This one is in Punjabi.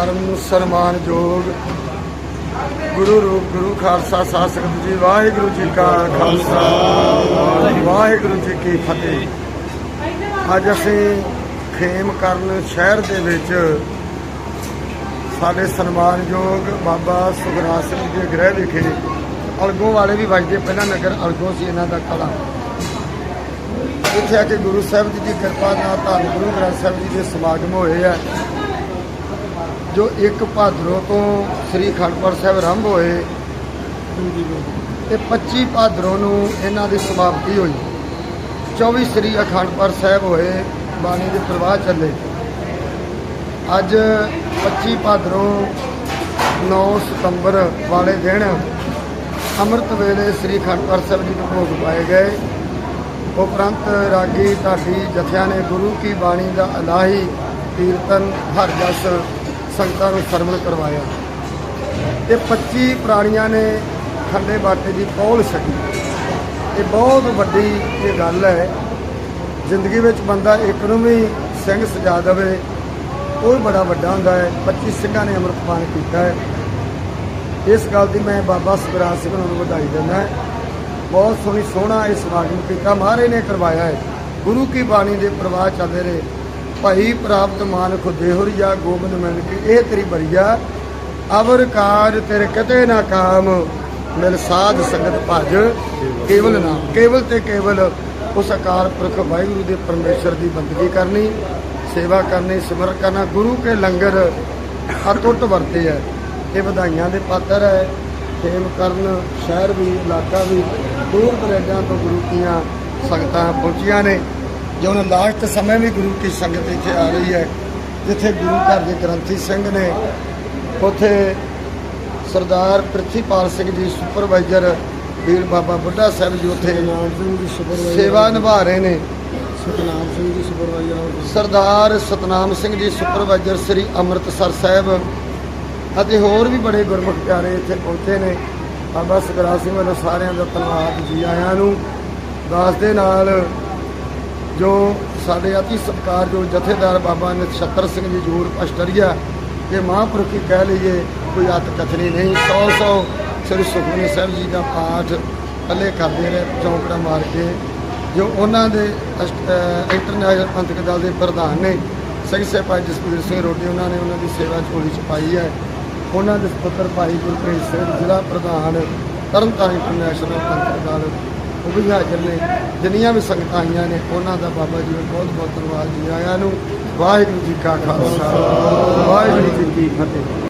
ਪਰਮ ਸਨਮਾਨਯੋਗ ਗੁਰੂ ਰੂਪ, ਗੁਰੂ ਖਾਲਸਾ ਸਾਧ ਸੰਗਤ ਜੀ, ਵਾਹਿਗੁਰੂ ਜੀ ਕਾ ਖਾਲਸਾ। ਵਾਹਿਗੁਰੂ ਜੀ ਕੀ ਫਤਿਹ। ਅੱਜ ਅਸੀਂ ਖੇਮ ਕਰਨ ਸ਼ਹਿਰ ਦੇ ਵਿੱਚ ਸਾਡੇ ਸਨਮਾਨਯੋਗ ਬਾਬਾ ਸੁਖਰਾਜ ਸਿੰਘ ਜੀ ਦੇ ਗ੍ਰਹਿ ਵਿਖੇ ਅਲਗੋਂ ਵਾਲੇ ਵੀ ਵੱਜਦੇ ਪਹਿਲਾਂ ਨਗਰ ਅਲਗੋਂ ਸੀ ਇਹਨਾਂ ਦਾ ਕਲਾ। ਇੱਥੇ ਆ ਕੇ ਗੁਰੂ ਸਾਹਿਬ ਜੀ ਦੀ ਕਿਰਪਾ ਨਾਲ ਧੰਨ ਗੁਰੂ ਗ੍ਰੰਥ ਸਾਹਿਬ ਜੀ ਦੇ ਸਮਾਗਮ ਹੋਏ ਆ। ਜੋ ਇੱਕ ਭਾਦਰੋਂ ਤੋਂ ਸ੍ਰੀ ਖੰਡਪੁਰ ਸਾਹਿਬ ਆਰੰਭ ਹੋਏ ਤੇ 25 ਭਾਦਰੋਂ ਨੂੰ ਇਹਨਾਂ ਦੀ ਸਮਾਪਤੀ ਹੋਈ। 24 ਸ੍ਰੀ ਅਖੰਡਪੁਰ ਸਾਹਿਬ ਹੋਏ, ਬਾਣੀ ਦੇ ਪ੍ਰਵਾਹ ਚੱਲੇ। ਅੱਜ 25 ਭਾਦਰੋਂ 9 ਸਤੰਬਰ ਵਾਲੇ ਦਿਨ ਅੰਮ੍ਰਿਤ ਵੇਲੇ ਸ੍ਰੀ ਖੰਡਪੁਰ ਸਾਹਿਬ ਜੀ ਨੂੰ ਭੋਗ ਪਾਏ ਗਏ। ਉਪਰੰਤ ਰਾਗੀ ਢਾਡੀ ਜਥਿਆਂ ਨੇ ਗੁਰੂ ਕੀ ਬਾਣੀ ਦਾ ਅਲਾਹੀ ਕੀਰਤਨ ਹਰ ਜਸ ਸੰਗਤਾਂ ਨੂੰ ਸਰਵਣ ਕਰਵਾਇਆ। ਤੇ 25 ਪ੍ਰਾਣੀਆਂ ਨੇ ਖੰਡੇ ਬਾਟੇ ਦੀ ਪੌਲ ਛਕੀ ਇਹ ਬਹੁਤ ਵੱਡੀ ਇਹ ਗੱਲ ਹੈ, ਜ਼ਿੰਦਗੀ ਵਿੱਚ ਬੰਦਾ ਇੱਕ ਨੂੰ ਵੀ ਸਿੰਘ ਸਜਾ ਦੇਵੇ, ਉਹ ਵੀ ਬੜਾ ਵੱਡਾ ਹੁੰਦਾ ਹੈ। 25 ਸਿੰਘਾਂ ਨੇ ਅੰਮ੍ਰਿਤਪਾਨ ਕੀਤਾ ਹੈ। ਇਸ ਗੱਲ ਦੀ ਮੈਂ ਬਾਬਾ ਸੁਖਰਾਜ ਸਿੰਘ ਨੂੰ ਵਧਾਈ ਦਿੰਦਾ ਬਹੁਤ ਸੋਹਣੀ ਸੋਹਣਾ ਇਹ ਸਮਾਗਮ ਕੀਤਾ। ਮਹਾਰਾਜ ਨੇ ਕਰਵਾਇਆ ਹੈ। ਗੁਰੂ ਕੀ ਬਾਣੀ ਦੇ ਪ੍ਰਵਾਹ ਚੱਲਦੇ ਰਹੇ। ਭਾਈ ਪ੍ਰਾਪਤ ਮਾਨ ਖੁਦੇ ਹੋਰੀਆ, ਗੋਬਿੰਦ ਮਿਲ ਕੇ ਇਹ ਤੇਰੀ ਬਰੀਆ। ਅਵਰ ਕਾਜ ਤੇਰੇ ਕਤੇ ਨਾ ਕਾਮ, ਮਿਲ ਸਾਧ ਸੰਗਤ ਭਜ। ਕੇਵਲ ਨਾਮ ਕੇਵਲ ਤੇ ਕੇਵਲ ਉਸ ਅਕਾਲ ਪੁਰਖ ਵਾਹਿਗੁਰੂ ਦੇ ਪਰਮੇਸ਼ਰ ਦੀ ਬੰਦਗੀ ਕਰਨੀ, ਸੇਵਾ ਕਰਨੀ ਸਿਮਰਨ ਕਰਨਾ, ਗੁਰੂ ਕੇ ਲੰਗਰ ਅਟੁੱਟ ਵਰਤੇ ਹੈ ਇਹ ਵਧਾਈਆਂ ਦੇ ਪਾਤਰ ਹੈ ਖੇਮ ਕਰਨ, ਸ਼ਹਿਰ ਵੀ, ਇਲਾਕਾ ਵੀ, ਦੂਰ ਦਰੇਡਾਂ ਤੋਂ ਗੁਰੂ ਦੀਆਂ ਸੰਗਤਾਂ ਪਹੁੰਚੀਆਂ ਨੇ। ਜਿਉਂ ਲਾਸਟ ਸਮੇਂ ਵੀ ਗੁਰੂ ਕੀ ਸੰਗਤ ਇੱਥੇ ਆ ਰਹੀ ਹੈ ਜਿੱਥੇ ਗੁਰੂ ਘਰ ਦੇ ਗ੍ਰੰਥੀ ਸਿੰਘ ਨੇ ਉੱਥੇ ਸਰਦਾਰ ਪ੍ਰਿਥੀਪਾਲ ਸਿੰਘ ਜੀ ਸੁਪਰਵਾਈਜ਼ਰ ਵੀਰ ਬਾਬਾ ਬੁੱਢਾ ਸਾਹਿਬ ਜੀ ਉੱਥੇ ਨਾਮ ਸਿੰਘ ਜੀ ਸੁਪਰਵਾਈਜ਼ਰ ਸੇਵਾ ਨਿਭਾ ਰਹੇ ਨੇ। ਸਤਨਾਮ ਸਿੰਘ ਜੀ ਸੁਪਰਵਾਈਜ਼ਰ ਸਰਦਾਰ ਸਤਨਾਮ ਸਿੰਘ ਜੀ ਸੁਪਰਵਾਈਜ਼ਰ ਸ੍ਰੀ ਅੰਮ੍ਰਿਤਸਰ ਸਾਹਿਬ ਅਤੇ ਹੋਰ ਵੀ ਬੜੇ ਗੁਰਮੁਖ ਪਿਆਰੇ ਇੱਥੇ ਪਹੁੰਚੇ ਨੇ। ਬਾਬਾ ਸੁਖਰਾਜ ਸਿੰਘ ਵੱਲੋਂ ਸਾਰਿਆਂ ਦਾ ਧੰਨਵਾਦ ਜੀ ਆਇਆਂ ਨੂੰ। ਦਾਸ ਦੇ ਨਾਲ ਜੋ ਸਾਡੇ ਅਤੀ ਸਤਿਕਾਰਯੋਗ ਜਥੇਦਾਰ ਬਾਬਾ ਨਛੱਤਰ ਸਿੰਘ ਜੀ ਜੂਰ ਅਸ਼ਟਰੀਆ, ਇਹ ਮਹਾਂਪੁਰਖੀ ਕਹਿ ਲਈਏ, ਕੋਈ ਅਤ ਕਥਨੀ ਨਹੀਂ। 100 100 ਸ੍ਰੀ ਸੁਖਮਨੀ ਸਾਹਿਬ ਜੀ ਦਾ ਪਾਠ ਪੱਲੇ ਕਰਦੇ ਰਹੇ, ਚੌਂਕੜਾ ਮਾਰ ਕੇ। ਜੋ ਉਹਨਾਂ ਦੇ ਅਸ਼ਟ- ਇੰਟਰਨੈਸ਼ਨਲ ਪੰਥਕ ਦਲ ਦੇ ਪ੍ਰਧਾਨ ਨੇ, ਸਿੰਘ ਸਾਹਿਬ ਭਾਈ ਜਸਪੀਰ ਸਿੰਘ ਰੋਟੀ ਉਹਨਾਂ ਨੇ ਉਹਨਾਂ ਦੀ ਸੇਵਾ ਝੋਲੀ ਚ ਪਾਈ ਹੈ। ਉਹਨਾਂ ਦੇ ਸੁਪੁੱਤਰ ਭਾਈ ਗੁਰਪ੍ਰੀਤ ਸਿੰਘ, ਜ਼ਿਲ੍ਹਾ ਪ੍ਰਧਾਨ, ਤਰਨਤਾਰਨ ਇੰਟਰਨੈਸ਼ਨਲ ਪੰਥਕ ਦਲ ਉਹ ਵੀ ਹਾਜ਼ਰ ਨੇ। ਜਿੰਨੀਆਂ ਵੀ ਸੰਗਤਾਂ ਆਈਆਂ ਨੇ, ਉਹਨਾਂ ਦਾ ਬਾਬਾ ਜੀ ਨੂੰ ਬਹੁਤ ਬਹੁਤ ਧੰਨਵਾਦ ਜੀ। ਆਇਆਂ ਨੂੰ ਵਾਹਿਗੁਰੂ ਜੀ ਕਾ ਖਾਲਸਾ, ਵਾਹਿਗੁਰੂ ਜੀ ਕੀ ਫਤਿਹ।